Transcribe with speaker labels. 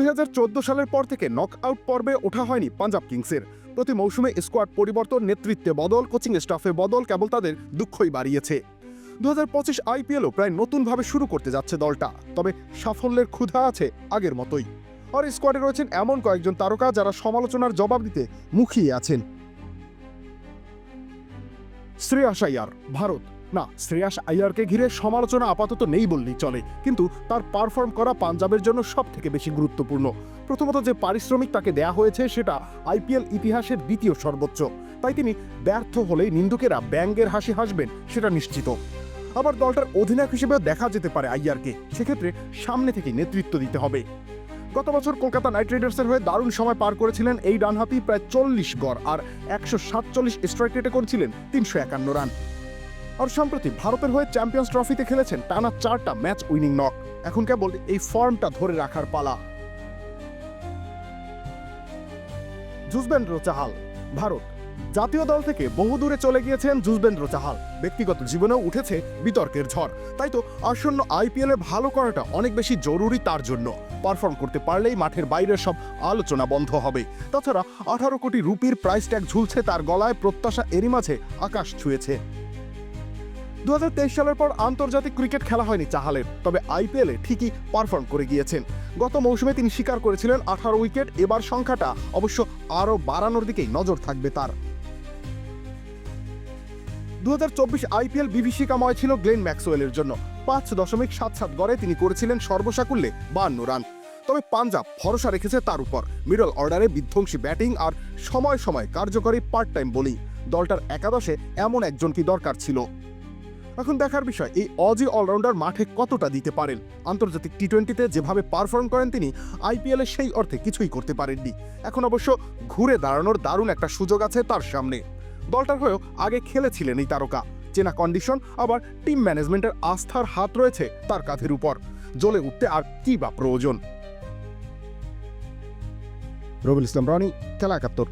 Speaker 1: দুই সালের পর থেকে নক আউট পর্বে ওঠা হয়নি পাঞ্জাব কিংসের। প্রতি মৌসুমে স্কোয়াড পরিবর্তন, নেতৃত্বে বদল কোচিং স্টাফে বদল কেবল তাদের দুঃখই বাড়িয়েছে। দু হাজার পঁচিশ আইপিএলও প্রায় নতুনভাবে শুরু করতে যাচ্ছে দলটা, তবে সাফল্যের ক্ষুধা আছে আগের মতোই। আর স্কোয়াডে রয়েছেন এমন কয়েকজন তারকা যারা সমালোচনার জবাব দিতে মুখিয়ে আছেন। শ্রেয়াস আইয়ার ভারত। না, শ্রেয়াস আইয়ারকে ঘিরে সমালোচনা আপাতত নেই বললেই চলে, কিন্তু তার পারফর্ম করা পাঞ্জাবের জন্য সব থেকে বেশি গুরুত্বপূর্ণ। প্রথমত যে পারিশ্রমিক তাকে দেয়া হয়েছে, সেটা আইপিএল ইতিহাসের দ্বিতীয় সর্বোচ্চ। তাই তিনি ব্যর্থ হলেই নিন্দুকেরা ব্যাঙ্গের হাসি হাসবেন, সেটা নিশ্চিত। আবার দলটার অধিনায়ক হিসেবেও দেখা যেতে পারে আইয়ারকে সেক্ষেত্রে সামনে থেকে নেতৃত্ব দিতে হবে। গত বছর কলকাতা নাইট রাইডার্সের হয়ে দারুণ সময় পার করেছিলেন এই ডানহাতি প্রায় চল্লিশ গড়, আর একশো সাতচল্লিশ স্ট্রাইক রেটে করেছিলেন তিনশো একান্ন রান। আর সম্প্রতি ভারতের হয়ে চ্যাম্পিয়ন্স ট্রফিতে খেলেছেন টানা চারটা ম্যাচ উইনিং নক। এখন কেবল এই ফর্মটা ধরে রাখার পালা। যুজবেন্দ্র চাহাল, ভারত। জাতীয় দল থেকে বহু দূরে চলে গিয়েছেন যুজবেন্দ্র চাহাল। ব্যক্তিগত জীবনেও উঠেছে বিতর্কের ঝড়। তাই তো আসন্ন আইপিএলে ভালো করাটা অনেক বেশি জরুরি তার জন্য। পারফর্ম করতে পারলেই মাঠের বাইরের সব আলোচনা বন্ধ হবে। তাছাড়া আঠারো কোটি রুপির প্রাইস ট্যাগ ঝুলছে তার গলায়, প্রত্যাশা এরই মাঝে আকাশ ছুঁয়েছে। দু হাজার তেইশ সালের পর আন্তর্জাতিক ক্রিকেট খেলা হয়নি চাহালের, তবে আইপিএলে ঠিকই পারফর্ম করে গিয়েছেন। গত মৌসুমে তিনি স্বীকার করেছিলেন আঠারো উইকেট, এবার সংখ্যাটা অবশ্য আরও বাড়ানোর দিকেই নজর থাকবে তার। দু হাজার চব্বিশ আইপিএল বিভীষিকাময় ছিল গ্লেন ম্যাক্সওয়েলের জন্য। পাঁচ দশমিক সাত সাত গড়ে তিনি করেছিলেন সর্বসাকুল্যে বান্ন রান। তবে পাঞ্জাব ভরসা রেখেছে তার উপর। মিডল অর্ডারে বিধ্বংসী ব্যাটিং আর সময় সময় কার্যকরী পার্ট টাইম বোলিং। দলটার একাদশে এমন একজন কি দরকার ছিল? এখন দেখার বিষয়, এই অজি অলরাউন্ডার মাঠে কতটা দিতে পারেন? আন্তর্জাতিক টি টোয়েন্টিতে যেভাবে পারফর্ম করেন তিনি আইপিএলে সেই অর্থে কিছুই করতে পারেননি। এখন অবশ্য ঘুরে দাঁড়ানোর দারুণ একটা সুযোগ আছে তার সামনে। দলটার হয়েও আগে খেলেছিলেন এই তারকা। চেনা কন্ডিশন, আবার টিম ম্যানেজমেন্টের আস্থার হাত রয়েছে তার কাঁধের উপর। জ্বলে উঠতে আর কি বা প্রয়োজন? রবিল ইসলাম রনি, খেলা একাত্তর।